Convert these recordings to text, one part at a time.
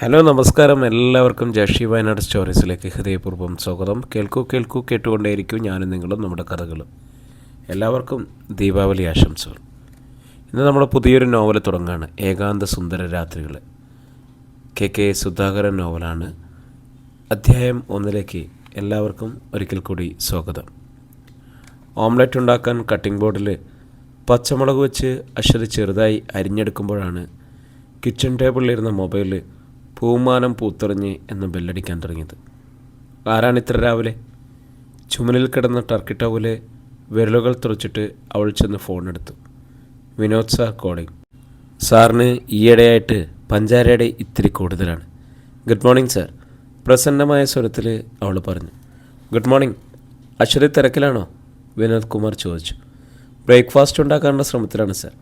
Hello നമസ്കാരം. എല്ലാവർക്കും ജഷി വയനാട് സ്റ്റോറീസിലേക്ക് ഹൃദയപൂർവം സ്വാഗതം. കേൾക്കൂ കേൾക്കൂ കേട്ടുകൊണ്ടേയിരിക്കും ഞാനും നിങ്ങളും നമ്മുടെ കഥകളും. എല്ലാവർക്കും ദീപാവലി ആശംസകൾ. ഇന്ന് നമ്മൾ പുതിയൊരു നോവൽ തുടങ്ങുകയാണ് ഏകാന്ത സുന്ദര രാത്രികൾ കെ കെ സുധാകരൻ നോവലാണ്. അധ്യായം ഒന്നിലേക്ക് എല്ലാവർക്കും ഒരിക്കൽ കൂടി സ്വാഗതം. ഓംലെറ്റ് ഉണ്ടാക്കാൻ കട്ടിംഗ് ബോർഡിൽ പച്ചമുളക് വെച്ച് അശ്വതി ചെറുതായി അരിഞ്ഞെടുക്കുമ്പോഴാണ് കിച്ചൺ ടേബിളിലിരുന്ന മൊബൈൽ പൂമാനം പൂത്തെറിഞ്ഞ് എന്ന് ബെല്ലടിക്കാൻ തുടങ്ങിയത്. ആരാണ് ഇത്ര രാവിലെ? ചുമലിൽ കിടന്ന ടർക്കി ടവൽ വിരലുകൾ തുറച്ചിട്ട് അവൾ ചെന്ന് ഫോണെടുത്തു. വിനോദ് സാർ കോളിംഗ് സാറിന് ഈയിടെയായിട്ട് പഞ്ചാരയുടെ ഇത്തിരി കൂടുതലാണ്. ഗുഡ് മോർണിംഗ് സാർ പ്രസന്നമായ സ്വരത്തിൽ അവൾ പറഞ്ഞു. ഗുഡ് മോർണിംഗ് അശ്വതി തിരക്കിലാണോ? വിനോദ് കുമാർ ചോദിച്ചു. ബ്രേക്ക്ഫാസ്റ്റ് ഉണ്ടാക്കാനുള്ള ശ്രമത്തിലാണ് സാർ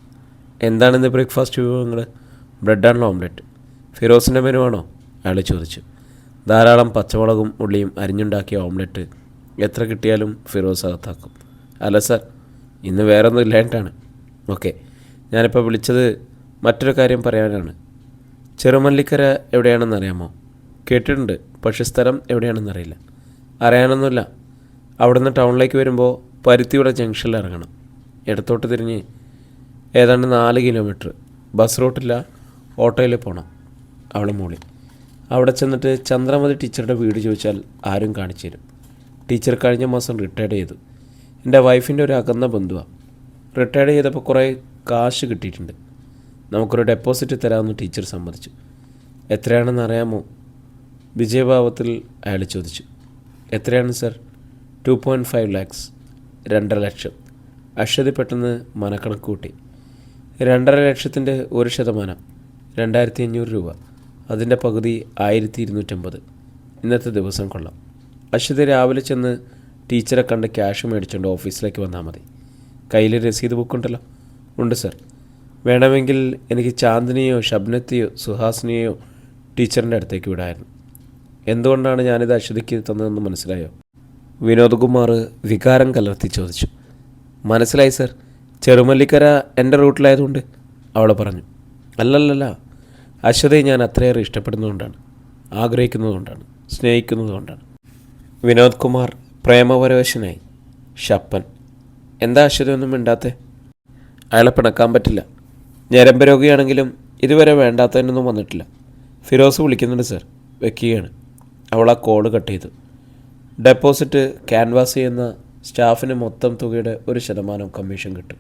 എന്താണിന്ന് ബ്രേക്ക്ഫാസ്റ്റ് വിഭവങ്ങൾ ബ്രെഡ് ആൻഡ് ഓംലെറ്റ് ഫിറോസിന്റെ മെനുവാണോ? അയാൾ ചോദിച്ചു. ധാരാളം പച്ചമുളകും ഉള്ളിയും അരിഞ്ഞുണ്ടാക്കിയ ഓംലെറ്റ് എത്ര കിട്ടിയാലും ഫിറോസ് അകത്താക്കും. അല്ല സാർ ഇന്ന് വേറെ ഒന്നും ഇല്ലായിട്ടാണ് ഓക്കെ ഞാനിപ്പോൾ വിളിച്ചത് മറ്റൊരു കാര്യം പറയാനാണ്. ചെറുമല്ലിക്കര എവിടെയാണെന്ന് അറിയാമോ? കേട്ടിട്ടുണ്ട് പക്ഷേ സ്ഥലം എവിടെയാണെന്നറിയില്ല അറിയാനൊന്നുമില്ല. അവിടുന്ന് ടൗണിലേക്ക് വരുമ്പോൾ പരുത്തിയുടെ ജംഗ്ഷനിൽ ഇറങ്ങണം. ഇടത്തോട്ട് തിരിഞ്ഞ് ഏതാണ്ട് നാല് കിലോമീറ്റർ. ബസ് റൂട്ടില്ല ഓട്ടോയിൽ പോകണം അവൾ മൂളി. അവിടെ ചെന്നിട്ട് ചന്ദ്രമതി ടീച്ചറുടെ വീട് ചോദിച്ചാൽ ആരും കാണിച്ചു തരും. ടീച്ചർ കഴിഞ്ഞ മാസം റിട്ടയർഡ് ചെയ്തു. എന്റെ വൈഫിന്റെ ഒരു അകന്ന ബന്ധുവാണ് റിട്ടയർഡ് ചെയ്തപ്പോൾ കുറേ കാശ് കിട്ടിയിട്ടുണ്ട്. നമുക്കൊരു ഡെപ്പോസിറ്റ് തരാമെന്ന് ടീച്ചർ സമ്മതിച്ചു. എത്രയാണെന്ന് അറിയാമോ? വിജയഭാവത്തിൽ അയാൾ ചോദിച്ചു. എത്രയാണ് sir? Two point five lakhs രണ്ടര ലക്ഷം. അശ്വതി പെട്ടെന്ന് മനക്കണക്ക് കൂട്ടി. രണ്ടര ലക്ഷത്തിന്റെ ഒരു ശതമാനം രണ്ടായിരത്തി അഞ്ഞൂറ് രൂപ. അതിന്റെ പകുതി ആയിരത്തി ഇരുന്നൂറ്റമ്പത് ഇന്നത്തെ ദിവസം കൊള്ളാം. അശ്വതി രാവിലെ ചെന്ന് ടീച്ചറെ കണ്ട് ക്യാഷ് മേടിച്ചുകൊണ്ട് ഓഫീസിലേക്ക് വന്നാൽ മതി. കയ്യിൽ രസീത് ബുക്കുണ്ടല്ലോ. ഉണ്ട് സർ. വേണമെങ്കിൽ എനിക്ക് ചാന്ദിനിയോ ഷബ്നത്തെയോ സുഹാസിനിയോ ടീച്ചറിന്റെ അടുത്തേക്ക് വിടായിരുന്നു. എന്തുകൊണ്ടാണ് ഞാനിത് അശ്വതിക്ക് തന്നതെന്ന് മനസ്സിലായോ? വിനോദ്കുമാർ വികാരം കലർത്തി ചോദിച്ചു. മനസ്സിലായി സർ. ചെറുമല്ലിക്കര എന്റെ റൂട്ടിലായതുകൊണ്ട് അവളെ പറഞ്ഞു. അല്ലല്ലല്ല. അശ്വതയെ ഞാൻ അത്രയേറെ ഇഷ്ടപ്പെടുന്നതുകൊണ്ടാണ് ആഗ്രഹിക്കുന്നതുകൊണ്ടാണ് സ്നേഹിക്കുന്നതുകൊണ്ടാണ്. വിനോദ് കുമാർ പ്രേമപരവശനായി. ഷപ്പൻ എന്താ അശ്വതയൊന്നും മിണ്ടാത്തെ? അയാളെ പിണക്കാൻ പറ്റില്ല. ഞരമ്പ രോഗിയാണെങ്കിലും ഇതുവരെ വേണ്ടാത്തതിനൊന്നും വന്നിട്ടില്ല. ഫിറോസ് വിളിക്കുന്നുണ്ട് സർ. വെക്കുകയാണ്. അവൾ ആ കോൾ കട്ട് ചെയ്തു. ഡെപ്പോസിറ്റ് ക്യാൻവാസ് ചെയ്യുന്ന സ്റ്റാഫിന് മൊത്തം തുകയുടെ ഒരു ശതമാനം കമ്മീഷൻ കിട്ടും.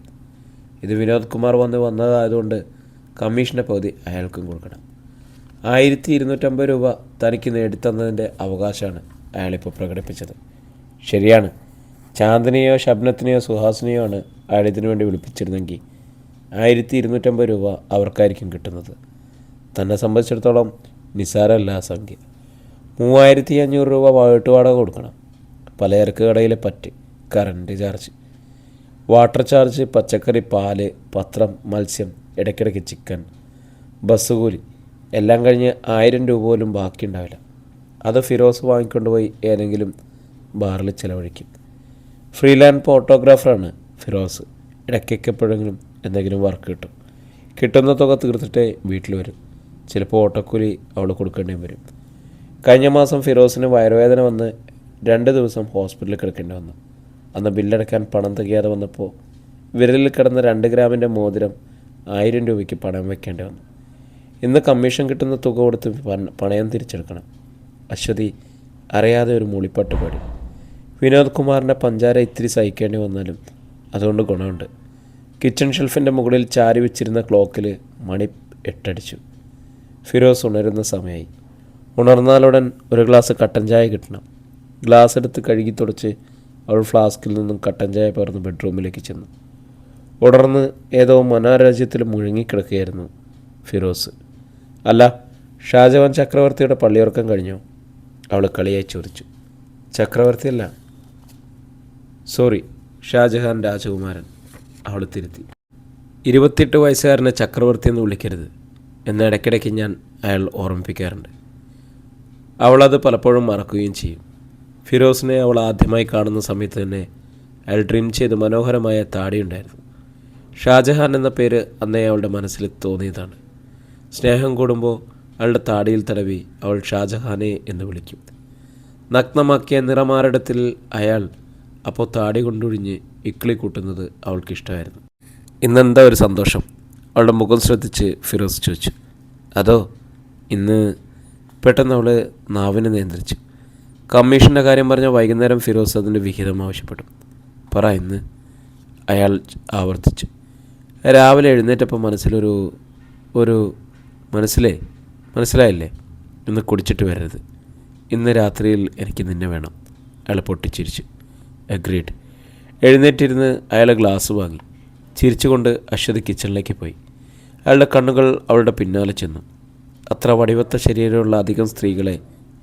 ഇത് വിനോദ് കുമാർ വന്ന് വന്നതായതുകൊണ്ട് കമ്മീഷന്റെ പകുതി അയാൾക്കും കൊടുക്കണം. ആയിരത്തി ഇരുന്നൂറ്റമ്പത് രൂപ തനിക്ക് നേടിത്തന്നതിന്റെ അവകാശമാണ് അയാളിപ്പോൾ പ്രകടിപ്പിച്ചത്. ശരിയാണ്. ചാന്ദിനെയോ ശബ്നത്തിനെയോ സുഹാസിനെയോ ആണ് അയാൾ ഇതിനു വേണ്ടി വിളിപ്പിച്ചിരുന്നെങ്കിൽ ആയിരത്തി ഇരുന്നൂറ്റമ്പത് രൂപ അവർക്കായിരിക്കും കിട്ടുന്നത്. തന്നെ സംബന്ധിച്ചിടത്തോളം നിസ്സാരമല്ല ആ സംഖ്യ. മൂവായിരത്തി അഞ്ഞൂറ് രൂപ വീട്ടുവാടക കൊടുക്കണം. പലചരക്ക് കടയിലെ പറ്റ് കറണ്ട് ചാർജ് വാട്ടർ ചാർജ് പച്ചക്കറി പാൽ പത്രം മത്സ്യം ഇടയ്ക്കിടയ്ക്ക് ചിക്കൻ ബസ് കൂലി എല്ലാം കഴിഞ്ഞ് ആയിരം രൂപ പോലും ബാക്കിയുണ്ടാവില്ല. അത് ഫിറോസ് വാങ്ങിക്കൊണ്ടുപോയി ഏതെങ്കിലും ബാറിൽ ചിലവഴിക്കും. ഫ്രീലാൻഡ് ഫോട്ടോഗ്രാഫറാണ് ഫിറോസ്. ഇടയ്ക്കൊക്കെ എപ്പോഴെങ്കിലും എന്തെങ്കിലും വർക്ക് കിട്ടും. കിട്ടുന്ന തുക തീർത്തിട്ടേ വീട്ടിൽ വരും. ചിലപ്പോൾ ഓട്ടക്കൂലി അവൾ കൊടുക്കേണ്ടിയും വരും. കഴിഞ്ഞ മാസം ഫിറോസിന് വയറുവേദന വന്ന് രണ്ട് ദിവസം ഹോസ്പിറ്റലിൽ കിടക്കേണ്ടി വന്നു. അന്ന് ബില്ലടക്കാൻ പണം തികയാതെ വന്നപ്പോൾ വിരലിൽ കിടന്ന രണ്ട് ഗ്രാമിന്റെ മോതിരം ആയിരം രൂപയ്ക്ക് പണം വെക്കേണ്ടി വന്നു. ഇന്ന് കമ്മീഷൻ കിട്ടുന്ന തുക കൊടുത്ത് പണ- പണയം തിരിച്ചെടുക്കണം. അശ്വതി അറിയാതെ ഒരു മൂളിപ്പാട്ട് പാടി. വിനോദ് കുമാറിന്റെ പഞ്ചാര ഇത്തിരി സഹിക്കേണ്ടി വന്നാലും അതുകൊണ്ട് ഗുണമുണ്ട്. കിച്ചൺ ഷെൽഫിന്റെ മുകളിൽ ചാരി വെച്ചിരുന്ന ക്ലോക്കിൽ മണി എട്ടടിച്ചു. ഫിറോസ് ഉണരുന്ന സമയമായി ഉണർന്നാലുടൻ ഒരു ഗ്ലാസ് കട്ടൻ ചായ കിട്ടണം. ഗ്ലാസ് എടുത്ത് കഴുകി തുടച്ച് അവൾ ഫ്ലാസ്കിൽ നിന്നും കട്ടൻ ചായ പകർന്ന് ബെഡ്റൂമിലേക്ക് ചെന്നു. ഉണർന്ന് ഏതോ മനോരാജ്യത്തിൽ മുഴുങ്ങിക്കിടക്കുകയായിരുന്നു ഫിറോസ്. അല്ല ഷാജഹാൻ ചക്രവർത്തിയുടെ പള്ളിയുറക്കം കഴിഞ്ഞു. അവൾ കളിയായി ചോദിച്ചു. ചക്രവർത്തിയല്ല. സോറി ഷാജഹാൻ രാജകുമാരൻ. അവൾ തിരുത്തി. ഇരുപത്തിയെട്ട് വയസ്സുകാരനെ ചക്രവർത്തി എന്ന് വിളിക്കരുത്. എന്ന് ഇടയ്ക്കിടയ്ക്ക് ഞാൻ അയാൾ ഓർമ്മിപ്പിക്കാറുണ്ട്. അവളത് പലപ്പോഴും മറക്കുകയും ചെയ്യും. ഫിറോസിനെ അവൾ ആദ്യമായി കാണുന്ന സമയത്ത് തന്നെ അയാൾ ഡ്രീം ചെയ്ത് മനോഹരമായ താടിയുണ്ടായിരുന്നു ഷാജഹാൻ എന്ന പേര് അന്നേ അവളുടെ മനസ്സിൽ തോന്നിയതാണ്. സ്നേഹം കൂടുമ്പോൾ അവളുടെ താടിയിൽ തടവി അവൾ ഷാജഹാനെ എന്ന് വിളിക്കും. നഗ്നമാക്കിയ നിറമാരടത്തിൽ അയാൾ അപ്പോൾ താടി കൊണ്ടൊഴിഞ്ഞ് ഇക്കിളി കൂട്ടുന്നത് അവൾക്കിഷ്ടമായിരുന്നു ഇന്നെന്താ ഒരു സന്തോഷം? അവളുടെ മുഖം ശ്രദ്ധിച്ച് ഫിറോസ് ചോദിച്ചു. അതോ ഇന്ന് പെട്ടെന്ന് അവൾ നാവിനെ നിയന്ത്രിച്ചു. കമ്മീഷന്റെ കാര്യം പറഞ്ഞ വൈകുന്നേരം ഫിറോസ് അതിന്റെ വിഹിതം ആവശ്യപ്പെട്ടു. പറ ഇന്ന്. അയാൾ ആവർത്തിച്ചു. രാവിലെ എഴുന്നേറ്റപ്പോൾ മനസ്സിലൊരു ഒരു മനസ്സിലേ മനസ്സിലായില്ലേ? ഇന്ന് കുടിച്ചിട്ട് വരരുത്. ഇന്ന് രാത്രിയിൽ എനിക്ക് നിന്നെ വേണം. അയാൾ പൊട്ടിച്ചിരിച്ചു. അഗ്രീഡ്. എഴുന്നേറ്റിരുന്ന് അയാൾ ഗ്ലാസ് വാങ്ങി. ചിരിച്ചുകൊണ്ട് അശ്വതി കിച്ചണിലേക്ക് പോയി. അയാളുടെ കണ്ണുകൾ അവളുടെ പിന്നാലെ ചെന്നു. അത്ര വടിവത്ത ശരീരമുള്ള അധികം സ്ത്രീകളെ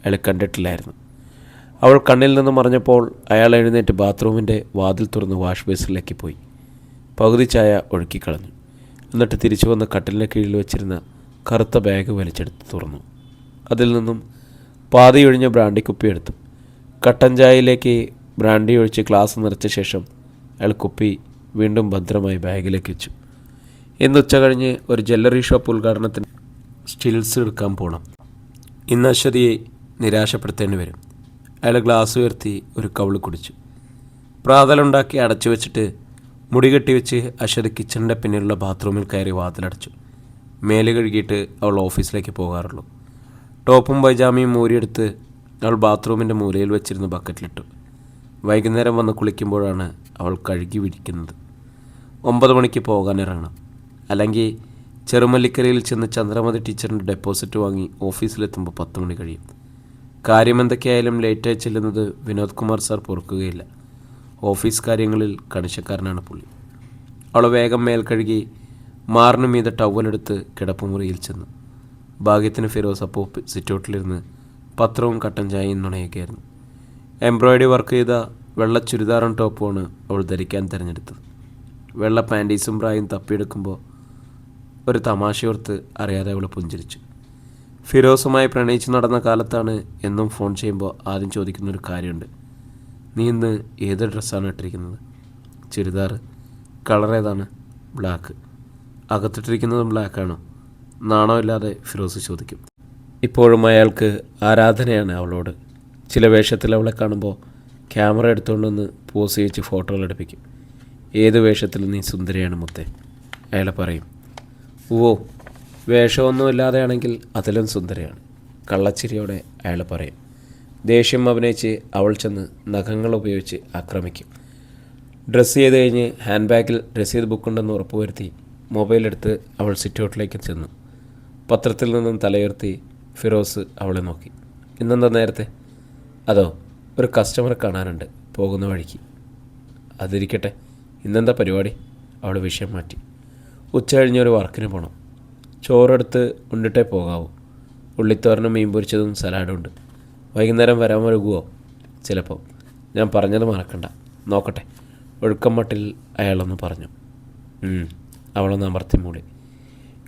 അയാൾ കണ്ടിട്ടില്ലായിരുന്നു. അവൾ കണ്ണിൽ നിന്ന് മറിഞ്ഞപ്പോൾ അയാൾ എഴുന്നേറ്റ് ബാത്റൂമിന്റെ വാതിൽ തുറന്ന് വാഷ് ബേസിലേക്ക് പോയി. പകുതി ചായ ഒഴുക്കിക്കളഞ്ഞു. എന്നിട്ട് തിരിച്ചു വന്ന് കട്ടിലിന് കീഴിൽ വെച്ചിരുന്ന കറുത്ത ബാഗ് വലിച്ചെടുത്ത് തുറന്നു. അതിൽ നിന്നും പാതിയൊഴിഞ്ഞ ബ്രാൻഡി കുപ്പി എടുത്തു. കട്ടൻ ചായയിലേക്ക് ബ്രാൻഡി ഒഴിച്ച് ഗ്ലാസ് നിറച്ച ശേഷം അയാൾ കുപ്പി വീണ്ടും ഭദ്രമായി ബാഗിലേക്ക് വെച്ചു. ഇന്ന് ഉച്ച കഴിഞ്ഞ് ഒരു ജ്വല്ലറി ഷോപ്പ് ഉദ്ഘാടനത്തിന് സ്റ്റിൽസ് എടുക്കാൻ പോകണം ഇന്ന് അശ്വതിയെ നിരാശപ്പെടുത്തേണ്ടി വരും. അയാൾ ഗ്ലാസ് ഉയർത്തി ഒരു കവിൾ കുടിച്ചു. പ്രാതലുണ്ടാക്കി അടച്ചു വെച്ചിട്ട് മുടി വെച്ച് അശ്വതി കിച്ചണിന്റെ പിന്നിലുള്ള ബാത്റൂമിൽ കയറി വാതിലടച്ചു. മേൽ കഴുകിയിട്ട് അവൾ ഓഫീസിലേക്ക് പോകാറുള്ളൂ. ടോപ്പും പൈജാമയും മൂരിയെടുത്ത് അവൾ ബാത്റൂമിന്റെ മൂലയിൽ വെച്ചിരുന്ന് ബക്കറ്റിലിട്ടു. വൈകുന്നേരം വന്ന് കുളിക്കുമ്പോഴാണ് അവൾ കഴുകി വിരിക്കുന്നത്. ഒമ്പത് മണിക്ക് പോകാൻ ഇറങ്ങണം. അല്ലെങ്കിൽ ചെറുമല്ലിക്കരയിൽ ചെന്ന് ചന്ദ്രമതി ടീച്ചറിന്റെ ഡെപ്പോസിറ്റ് വാങ്ങി ഓഫീസിലെത്തുമ്പോൾ പത്ത് മണി കഴിയും. കാര്യമെന്തൊക്കെയായാലും ലേറ്റായി ചെല്ലുന്നത് വിനോദ് കുമാർ സാർ പൊറുക്കുകയില്ല. ഓഫീസ് കാര്യങ്ങളിൽ കണിശക്കാരനാണ് പുള്ളി. അവൾ വേഗം മേൽ കഴുകി മാറിന് മീത ടവലെടുത്ത് കിടപ്പുമുറിയിൽ ചെന്നു. ഭാഗ്യത്തിന് ഫിറോസ് അപ്പോൾ സിറ്റൗട്ടിലിരുന്ന് പത്രവും കട്ടൻ ചായയും നുണയൊക്കെയായിരുന്നു. എംബ്രോയ്ഡറി വർക്ക് ചെയ്ത വെള്ള ചുരിദാറും ടോപ്പുമാണ് അവൾ ധരിക്കാൻ തിരഞ്ഞെടുത്തത്. വെള്ള പാന്റീസും പ്രായും തപ്പിയെടുക്കുമ്പോൾ ഒരു തമാശയോർത്ത് അറിയാതെ അവൾ പുഞ്ചിരിച്ചു. ഫിറോസുമായി പ്രണയിച്ച് നടന്ന കാലത്താണ് എന്നും ഫോൺ ചെയ്യുമ്പോൾ ആദ്യം ചോദിക്കുന്നൊരു കാര്യമുണ്ട്. നീ ഇന്ന് ഏത് ഡ്രസ്സാണ് ഇട്ടിരിക്കുന്നത്? ചുരിദാർ കളർ ഏതാണ്? ബ്ലാക്ക് അകത്തിട്ടിരിക്കുന്നതും ബ്ലാക്കാണോ നാണമില്ലാതെ ഫിറോസ് ചോദിക്കും. ഇപ്പോഴും അയാൾക്ക് ആരാധനയാണ് അവളോട്. ചില വേഷത്തിൽ അവളെ കാണുമ്പോൾ ക്യാമറ എടുത്തുകൊണ്ടൊന്ന് പോസ് ചെയ്യിച്ച് ഫോട്ടോകൾ എടുപ്പിക്കും. ഏത് വേഷത്തിലും നീ സുന്ദരിയാണ് മുത്തേ? അയാളെ പറയും ഓ വേഷമൊന്നുമില്ലാതെയാണെങ്കിൽ അതിലും സുന്ദരിയാണ്. കള്ളച്ചിരിയോടെ അയാൾ പറയും ദേഷ്യം അഭിനയിച്ച് അവൾ ചെന്ന് നഖങ്ങൾ ഉപയോഗിച്ച് ആക്രമിക്കും. ഡ്രസ്സ് ചെയ്ത് കഴിഞ്ഞ് ഹാൻഡ് ബാഗിൽ രസീത് ബുക്കുണ്ടെന്ന് ഉറപ്പുവരുത്തി മൊബൈലെടുത്ത് അവൾ സിറ്റൗട്ടിലേക്ക് ചെന്നു. പത്രത്തിൽ നിന്നും തലയുയർത്തി ഫിറോസ് അവളെ നോക്കി. ഇന്നെന്താ നേരത്തെ? അതോ ഒരു കസ്റ്റമറെ കാണാനുണ്ട്. പോകുന്ന വഴിക്ക്. അതിരിക്കട്ടെ. ഇന്നെന്താ പരിപാടി? അവൾ വിഷയം മാറ്റി. ഉച്ച കഴിഞ്ഞൊരു വർക്കിന് പോകണം ചോറെടുത്ത് ഉണ്ടിട്ടേ പോകാവൂ. ഉള്ളിത്തോരനും മീൻ പൊരിച്ചതും സലാഡും ഉണ്ട്. വൈകുന്നേരം വരാൻ വഴുകുമോ ചിലപ്പോൾ ഞാൻ പറഞ്ഞത് മറക്കണ്ട. നോക്കട്ടെ. ഒഴുക്കം മട്ടിൽ അയാളൊന്ന് പറഞ്ഞു. അവളൊന്ന് അമർത്തി മൂടി.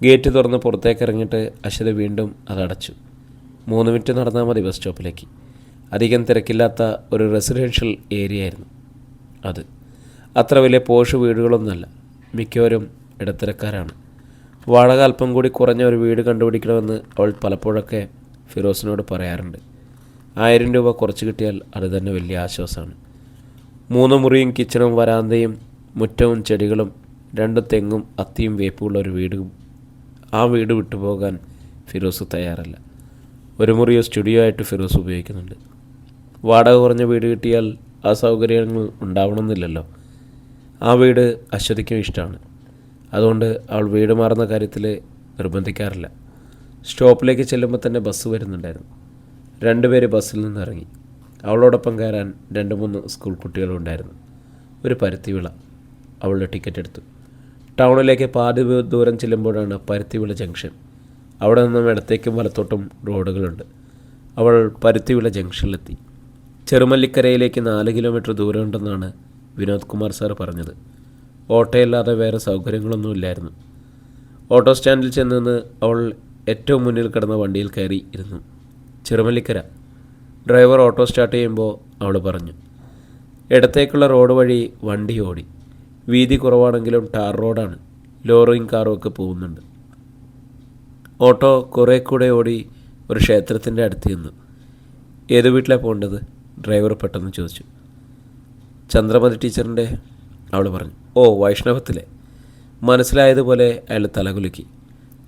ഗേറ്റ് തുറന്ന് പുറത്തേക്ക് ഇറങ്ങിയിട്ട് അശ്വതി വീണ്ടും അതടച്ചു മൂന്ന് മിനിറ്റ് നടന്നാൽ മതി ബസ് സ്റ്റോപ്പിലേക്ക്. അധികം തിരക്കില്ലാത്ത ഒരു റെസിഡൻഷ്യൽ ഏരിയ ആയിരുന്നു അത്. അത്ര വലിയ പോഷ് വീടുകളൊന്നുമല്ല. മിക്കവരും ഇടത്തരക്കാരാണ്. വാടക അല്പം കൂടി കുറഞ്ഞ ഒരു വീട് കണ്ടുപിടിക്കണമെന്ന് അവൾ പലപ്പോഴൊക്കെ ഫിറോസിനോട് പറയാറുണ്ട്. ആയിരം രൂപ കുറച്ച് കിട്ടിയാൽ അത് തന്നെ വലിയ ആശ്വാസമാണ്. മൂന്ന് മുറിയും കിച്ചണും വരാന്തയും മുറ്റവും ചെടികളും രണ്ട് തെങ്ങും അത്തിയും വേപ്പുള്ള ഒരു വീട് ആ വീട് വിട്ടുപോകാൻ ഫിറോസ് തയ്യാറല്ല. ഒരു മുറിയോ സ്റ്റുഡിയോ ആയിട്ട് ഫിറോസ് ഉപയോഗിക്കുന്നുണ്ട്. വാടക കുറഞ്ഞ വീട് കിട്ടിയാൽ ആ സൗകര്യങ്ങൾ ഉണ്ടാവണമെന്നില്ലല്ലോ. ആ വീട് അശ്വതിക്കും ഇഷ്ടമാണ്. അതുകൊണ്ട് അവൾ വീട് മാറുന്ന കാര്യത്തിൽ നിർബന്ധിക്കാറില്ല. സ്റ്റോപ്പിലേക്ക് ചെല്ലുമ്പോൾ തന്നെ ബസ് വരുന്നുണ്ടായിരുന്നു. രണ്ടുപേര് ബസ്സിൽ നിന്നിറങ്ങി. അവളോടൊപ്പം കയറാൻ രണ്ട് മൂന്ന് സ്കൂൾ കുട്ടികളുണ്ടായിരുന്നു ഒരു പരുത്തിവിള അവളുടെ ടിക്കറ്റ് എടുത്തു. ടൗണിലേക്ക് പാതി ദൂരം ചെല്ലുമ്പോഴാണ് പരുത്തിവിള ജംഗ്ഷൻ. അവിടെ നിന്നും ഇടത്തേക്കും വലത്തോട്ടും റോഡുകളുണ്ട്. അവൾ പരുത്തിവിള ജംഗ്ഷനിലെത്തി. ചെറുമല്ലിക്കരയിലേക്ക് നാല് കിലോമീറ്റർ ദൂരമുണ്ടെന്നാണ് വിനോദ് കുമാർ സാർ പറഞ്ഞത്. ഓട്ടോയില്ലാതെ വേറെ സൗകര്യങ്ങളൊന്നുമില്ലായിരുന്നു ഓട്ടോ സ്റ്റാൻഡിൽ ചെന്ന് അവൾ ഏറ്റവും മുന്നിൽ കിടന്ന വണ്ടിയിൽ കയറി ഇരുന്നു. ചെറുമല്ലിക്കര. ഡ്രൈവർ ഓട്ടോ സ്റ്റാർട്ട് ചെയ്യുമ്പോൾ അവൾ പറഞ്ഞു ഇടത്തേക്കുള്ള റോഡ് വഴി വണ്ടി ഓടി. വീതി കുറവാണെങ്കിലും ടാർ റോഡാണ്. ലോറിയും കാറും ഒക്കെ പോകുന്നുണ്ട്. ഓട്ടോ കുറേ കൂടെ ഓടി ഒരു ക്ഷേത്രത്തിന്റെ അടുത്ത് നിന്നു ഏത് വീട്ടിലാണ് പോകേണ്ടത്? ഡ്രൈവർ പെട്ടെന്ന് ചോദിച്ചു. ചന്ദ്രമതി ടീച്ചറിന്റെ അവൾ പറഞ്ഞു. ഓ വൈഷ്ണവത്തിലെ. മനസ്സിലായതുപോലെ അയാൾ തലകുലുക്കി.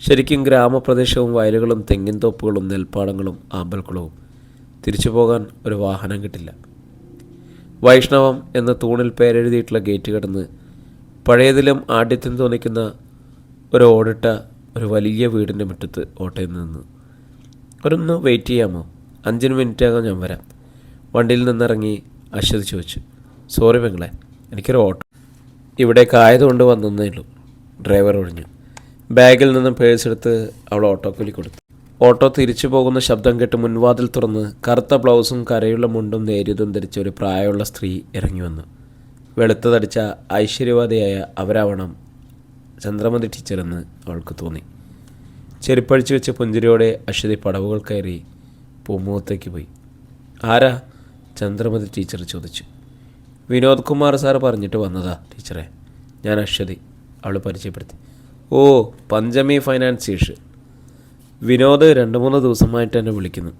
ശരിക്കും ഗ്രാമപ്രദേശവും വയലുകളും തെങ്ങിൻ തോപ്പുകളും നെൽപ്പാടങ്ങളും ആമ്പൽക്കുളവും. തിരിച്ചു പോകാൻ ഒരു വാഹനം കിട്ടില്ല. വൈഷ്ണവം എന്ന തൂണിൽ പേരെഴുതിയിട്ടുള്ള ഗേറ്റ് കടന്ന് പഴയതിലും ആഢ്യത്തിന് തോന്നിക്കുന്ന ഒരു ഓടിട്ട ഒരു വലിയ വീടിന്റെ മുറ്റത്ത് ഓട്ടയിൽ നിന്ന്. ഒരൊന്ന് വെയിറ്റ് ചെയ്യാമോ? അഞ്ചിന് മിനിറ്റാകാൻ ഞാൻ വരാം. വണ്ടിയിൽ നിന്നിറങ്ങി അശ്വതി ചോദിച്ചു സോറി പെങ്ങളെ എനിക്കൊരു ഓട്ടോ. ഇവിടേക്ക് ആയതുകൊണ്ട് വന്നതേ ഉള്ളൂ. ഡ്രൈവർ ഒഴിഞ്ഞു. ബാഗിൽ നിന്നും പേഴ്സ് എടുത്ത് അവൾ ഓട്ടോക്കൂലി കൊടുത്തു. ഓട്ടോ തിരിച്ചു പോകുന്ന ശബ്ദം കേട്ട് മുൻവാതിൽ തുറന്ന് കറുത്ത ബ്ലൗസും കരയുള്ള മുണ്ടും നേരിയതും ധരിച്ച ഒരു പ്രായമുള്ള സ്ത്രീ ഇറങ്ങി വന്നു. വെളുത്തതടിച്ച ഐശ്വര്യവാദിയായ അവരാവണം ചന്ദ്രമതി ടീച്ചറെന്ന് അവൾക്ക് തോന്നി. ചെരുപ്പഴിച്ചു വെച്ച പുഞ്ചിരിയോടെ അശ്വതി പടവുകൾ കയറി പൂമുഖത്തേക്ക് പോയി. ആരാ? ചന്ദ്രമതി ടീച്ചർ ചോദിച്ചു. വിനോദ് കുമാർ സാർ പറഞ്ഞിട്ട് വന്നതാ ടീച്ചറെ ഞാൻ അശ്വതി അവൾ പരിചയപ്പെടുത്തി. ഓ പഞ്ചമി ഫൈനാൻസ് വിനോദ് രണ്ട് മൂന്ന് ദിവസമായിട്ട് എന്നെ വിളിക്കുന്നു.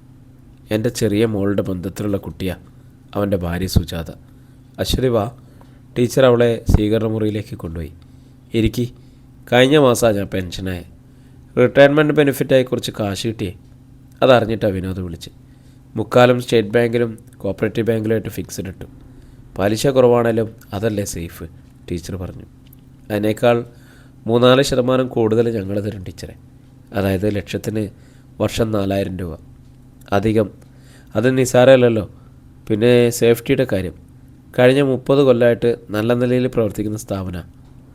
എന്റെ ചെറിയ മോളുടെ ബന്ധത്തിലുള്ള കുട്ടിയാ അവന്റെ ഭാര്യ സുജാത. അശ്വതി വാ ടീച്ചർ അവളെ സ്വീകരണ മുറിയിലേക്ക് കൊണ്ടുപോയി. എനിക്ക് കഴിഞ്ഞ മാസമാണ് ഞാൻ പെൻഷനായ. റിട്ടയർമെന്റ് ബെനിഫിറ്റായി കുറച്ച് കാശ് കിട്ടിയേ. അതറിഞ്ഞിട്ടാണ് വിനോദ് വിളിച്ച്. മുക്കാലും സ്റ്റേറ്റ് ബാങ്കിലും കോപ്പറേറ്റീവ് ബാങ്കിലുമായിട്ട് ഫിക്സ്ഡ് ഇട്ടു. പലിശ കുറവാണേലും അതല്ലേ സേഫ് ടീച്ചർ പറഞ്ഞു. അതിനേക്കാൾ മൂന്നാൽ ശതമാനം കൂടുതൽ ഞങ്ങൾ തരും ടീച്ചറെ. അതായത് ലക്ഷത്തിന് വർഷം നാലായിരം രൂപ. അധികം. അത് നിസ്സാരമല്ലല്ലോ. പിന്നെ സേഫ്റ്റിയുടെ കാര്യം. കഴിഞ്ഞ മുപ്പത് കൊല്ലമായിട്ട് നല്ല നിലയിൽ പ്രവർത്തിക്കുന്ന സ്ഥാപന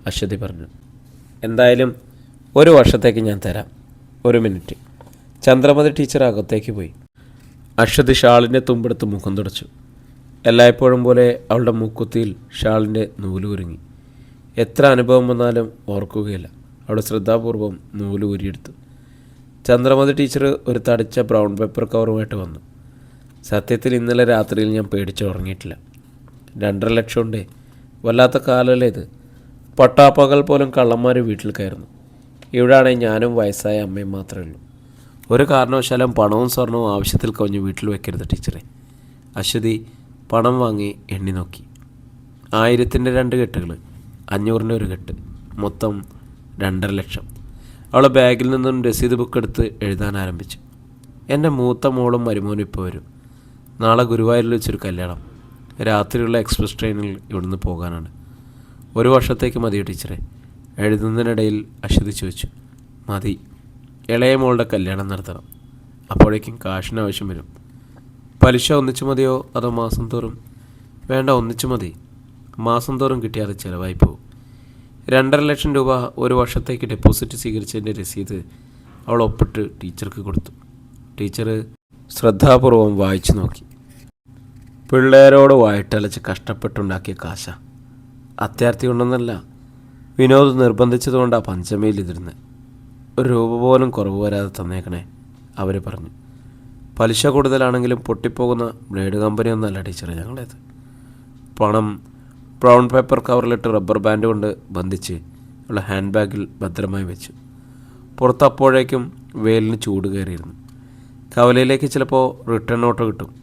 അശ്വതി പറഞ്ഞു. എന്തായാലും ഒരു വർഷത്തേക്ക് ഞാൻ തരാം. ഒരു മിനിറ്റ്. ചന്ദ്രമതി ടീച്ചർ അകത്തേക്ക് പോയി. അശ്വതി ഷാളിന്റെ തുമ്പെടുത്ത് മുഖം തുടച്ചു. എല്ലായ്പ്പോഴും പോലെ അവളുടെ മൂക്കുത്തിയിൽ ഷാളിന്റെ നൂൽ ഉരുങ്ങി എത്ര അനുഭവം വന്നാലും ഓർക്കുകയില്ല. അവിടെ ശ്രദ്ധാപൂർവം നൂൽ ഊരിയെടുത്തു. ചന്ദ്രമതി ടീച്ചർ ഒരു തടിച്ച ബ്രൗൺ പേപ്പർ കവറുമായിട്ട് വന്നു. സത്യത്തിൽ ഇന്നലെ രാത്രിയിൽ ഞാൻ പേടിച്ച് ഉറങ്ങിയിട്ടില്ല. രണ്ടര ലക്ഷം ഉണ്ടേ. വല്ലാത്ത കാലമല്ലേ ഇത്. പട്ടാപ്പകൽ പോലും കള്ളന്മാർ വീട്ടിൽ കയറുന്നു. ഇവിടെയാണെങ്കിൽ ഞാനും വയസ്സായ അമ്മയും മാത്രമേ ഉള്ളൂ. ഒരു കാരണവശാലും പണവും സ്വർണവും ആവശ്യത്തിൽ കവിഞ്ഞ് വീട്ടിൽ വെക്കരുത് ടീച്ചറെ. അശ്വതി പണം വാങ്ങി എണ്ണി നോക്കി. ആയിരത്തിന്റെ രണ്ട് കെട്ടുകൾ അഞ്ഞൂറിന്റെ ഒരു കെട്ട്. മൊത്തം രണ്ടര ലക്ഷം. അവൾ ബാഗിൽ നിന്നും രസീത് ബുക്ക് എടുത്ത് എഴുതാൻ ആരംഭിച്ചു. എന്റെ മൂത്ത മോളും മരുമോനും ഇപ്പോൾ വരും. നാളെ ഗുരുവായൂരിൽ വെച്ചൊരു കല്യാണം. രാത്രിയുള്ള എക്സ്പ്രസ് ട്രെയിനിൽ ഇവിടുന്ന് പോകാനാണ്. ഒരു വർഷത്തേക്ക് മതിയോ ടീച്ചറെ. എഴുതുന്നതിനിടയിൽ അശ്വതി ചോദിച്ചു. മതി. ഇളയ മോളുടെ കല്യാണം നടത്തണം. അപ്പോഴേക്കും കാശിന് ആവശ്യം വരും. പലിശ ഒന്നിച്ചു മതിയോ അതോ മാസം തോറും? വേണ്ട ഒന്നിച്ചു മതി. മാസം തോറും കിട്ടിയാൽ ചിലവായി പോകും. രണ്ടര ലക്ഷം രൂപ ഒരു വർഷത്തേക്ക് ഡെപ്പോസിറ്റ് സ്വീകരിച്ചതിന്റെ രസീത് അവൾ ഒപ്പിട്ട് ടീച്ചർക്ക് കൊടുത്തു. ടീച്ചർ ശ്രദ്ധാപൂർവം വായിച്ചു നോക്കി. പിള്ളേരോട് വായിട്ടലച്ച് കഷ്ടപ്പെട്ടുണ്ടാക്കിയ കാശ. അത്യാർത്ഥി കൊണ്ടൊന്നല്ല വിനോദ് നിർബന്ധിച്ചതുകൊണ്ടാണ് പഞ്ചമിയിൽ ഇതിരുന്നത് ഒരു രൂപ പോലും കുറവ് വരാതെ തന്നേക്കണേ അവർ പറഞ്ഞു. പലിശ കൂടുതലാണെങ്കിലും പൊട്ടിപ്പോകുന്ന ബ്ലേഡ് കമ്പനിയൊന്നല്ല ടീച്ചറെ ഞങ്ങളേത് പണം ബ്രൗൺ പേപ്പർ കവറിലിട്ട് റബ്ബർ ബാൻഡ് കൊണ്ട് ബന്ധിച്ച് ഉള്ള ഹാൻഡ് ബാഗിൽ ഭദ്രമായി വെച്ചു. പുറത്തപ്പോഴേക്കും വെയിലിന് ചൂട് കയറിയിരുന്നു. കവലയിലേക്ക് ചിലപ്പോൾ റിട്ടേൺ ഓട്ടോ കിട്ടും.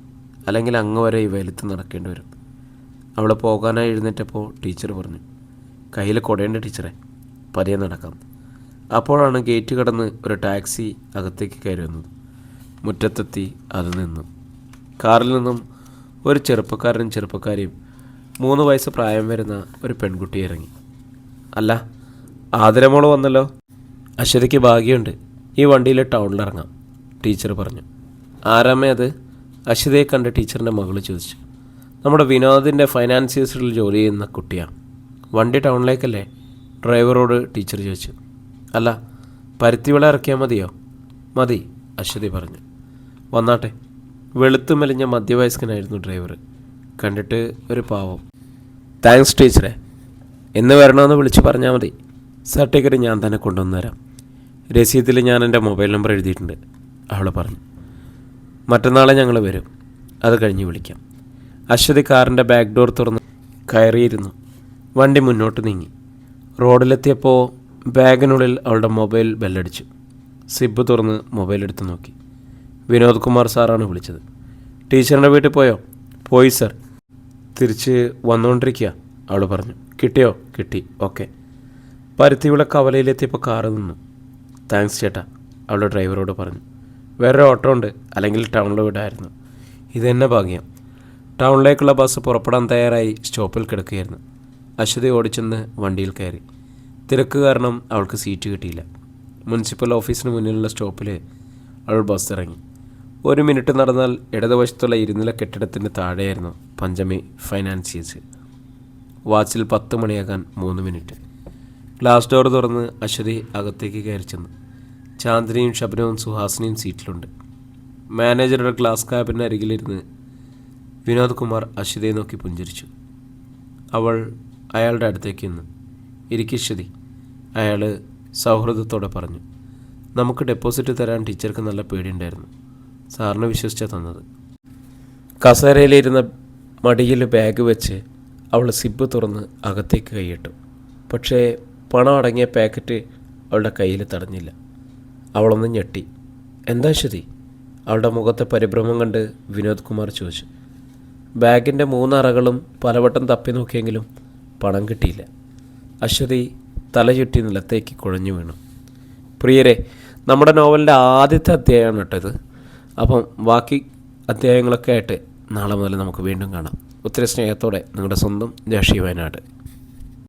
അല്ലെങ്കിൽ അങ്ങ് വരെ ഈ വെയിലത്ത് നടക്കേണ്ടി വരും. അവൾ പോകാനായി എഴുന്നേറ്റപ്പോൾ ടീച്ചർ പറഞ്ഞു കയ്യിൽ കൊടേണ്ട ടീച്ചറെ പതിയെ നടക്കാം. അപ്പോഴാണ് ഗേറ്റ് കടന്ന് ഒരു ടാക്സി അകത്തേക്ക് കയറി വന്നത്. മുറ്റത്തെത്തി അത് നിന്നു. കാറിൽ നിന്നും ഒരു ചെറുപ്പക്കാരനും ചെറുപ്പക്കാരിയും മൂന്ന് വയസ്സ് പ്രായം വരുന്ന ഒരു പെൺകുട്ടി ഇറങ്ങി. അല്ല ആദരമോൾ വന്നല്ലോ. അശ്വതിക്ക് ഭാഗ്യമുണ്ട്. ഈ വണ്ടിയിൽ ടൗണിലിറങ്ങാം ടീച്ചർ പറഞ്ഞു. ആരാമേ അത്? അശ്വതിയെ കണ്ട് ടീച്ചറിന്റെ മകൾ ചോദിച്ചു. നമ്മുടെ വിനോദിന്റെ ഫൈനാൻസിയേഴ്സിൽ ജോലി ചെയ്യുന്ന കുട്ടിയാണ് വണ്ടി ടൗണിലേക്കല്ലേ? ഡ്രൈവറോട് ടീച്ചർ ചോദിച്ചു. അല്ല പരുത്തിവിള ഇറക്കിയാൽ മതിയോ? മതി അശ്വതി പറഞ്ഞു. വന്നാട്ടെ വെളുത്തു മെലിഞ്ഞ മധ്യവയസ്കനായിരുന്നു ഡ്രൈവർ കണ്ടിട്ട് ഒരു പാവം. താങ്ക്സ് ടീച്ചറെ എന്ന് വരണമെന്ന് വിളിച്ച് പറഞ്ഞാൽ മതി. സർട്ടിഫിക്കറ്റ് ഞാൻ തന്നെ കൊണ്ടുവന്ന് തരാം. രസീതിൽ ഞാൻ എന്റെ മൊബൈൽ നമ്പർ എഴുതിയിട്ടുണ്ട്. അവൾ പറഞ്ഞു. മറ്റന്നാളെ ഞങ്ങൾ വരും. അത് കഴിഞ്ഞ് വിളിക്കാം. അശ്വതി കാറിന്റെ ബാക്ക് ഡോർ തുറന്ന് കയറിയിരുന്നു. വണ്ടി മുന്നോട്ട് നീങ്ങി. റോഡിലെത്തിയപ്പോൾ ബാഗിനുള്ളിൽ അവളുടെ മൊബൈൽ ബെല്ലടിച്ചു സിബ് തുറന്ന് മൊബൈൽ എടുത്ത് നോക്കി. വിനോദ് കുമാർ സാറാണ് വിളിച്ചത്. ടീച്ചറിന്റെ വീട്ടിൽ പോയോ? പോയി സർ തിരിച്ച് വന്നുകൊണ്ടിരിക്കുക അവൾ പറഞ്ഞു. കിട്ടിയോ? കിട്ടി. ഓക്കെ. പരുത്തിവിള കവലയിലെത്തിയപ്പോൾ കാറ് നിന്നു. താങ്ക്സ് ചേട്ടാ അവളുടെ ഡ്രൈവറോട് പറഞ്ഞു. വേറൊരു ഓട്ടോ ഉണ്ട് അല്ലെങ്കിൽ ടൗണിൽ വിടായിരുന്നു. ഇതെന്നെ ഭാഗ്യം. ടൗണിലേക്കുള്ള ബസ് പുറപ്പെടാൻ തയ്യാറായി സ്റ്റോപ്പിൽ കിടക്കുകയായിരുന്നു. അശ്വതി ഓടിച്ചെന്ന് വണ്ടിയിൽ കയറി. തിരക്ക് കാരണം അവൾക്ക് സീറ്റ് കിട്ടിയില്ല. മുനിസിപ്പൽ ഓഫീസിന് മുന്നിലുള്ള സ്റ്റോപ്പിൽ അവൾ ബസ് ഇറങ്ങി. ഒരു മിനിറ്റ് നടന്നാൽ ഇടതുവശത്തുള്ള ഇരുനില കെട്ടിടത്തിന് താഴെയായിരുന്നു പഞ്ചമി ഫൈനാൻസിയേഴ്സ് വാച്ചിൽ പത്ത് മണിയാകാൻ മൂന്ന് മിനിറ്റ്. ഗ്ലാസ് ഡോർ തുറന്ന് അശ്വതി അകത്തേക്ക് കയറി ചെന്നു. ചാന്ദ്രിയും ശബനവും സുഹാസിനിയും സീറ്റിലുണ്ട്. മാനേജറുടെ ഗ്ലാസ് ക്യാബിന്റെ അരികിലിരുന്ന് വിനോദ് കുമാർ അശ്വതിയെ നോക്കി പുഞ്ചിരിച്ചു. അവൾ അയാളുടെ അടുത്തേക്ക് നിന്നു ഇരിക്കശ്വതി അയാൾ സൗഹൃദത്തോടെ പറഞ്ഞു. നമുക്ക് ഡെപ്പോസിറ്റ് തരാൻ ടീച്ചർക്ക് നല്ല പേടിയുണ്ടായിരുന്നു. സാറിനെ വിശ്വസിച്ചാണ് തന്നത്. കസേരയിലിരുന്ന മടിയിൽ ബാഗ് വെച്ച് അവൾ സിബ് തുറന്ന് അകത്തേക്ക് കൈയിട്ടു. പക്ഷേ പണം അടങ്ങിയ പാക്കറ്റ് അവളുടെ കയ്യിൽ തടഞ്ഞില്ല. അവളൊന്ന് ഞെട്ടി. എന്താ ശ്രുതി? അവളുടെ മുഖത്തെ പരിഭ്രമം കണ്ട് വിനോദ് കുമാർ ചോദിച്ചു. ബാഗിന്റെ മൂന്നറകളും പലവട്ടം തപ്പി നോക്കിയെങ്കിലും പണം കിട്ടിയില്ല. അശ്വതി തല ചുറ്റി നിലത്തേക്ക് കുഴഞ്ഞു വീണു. പ്രിയരെ നമ്മുടെ നോവലിന്റെ ആദ്യത്തെ അധ്യായമാണ് കേട്ടോ ഇത്. അപ്പം ബാക്കി അധ്യായങ്ങളൊക്കെ ആയിട്ട് നാളെ മുതൽ നമുക്ക് വീണ്ടും കാണാം. ഒത്തിരി സ്നേഹത്തോടെ നിങ്ങളുടെ സ്വന്തം ജാഷി വയനാട്.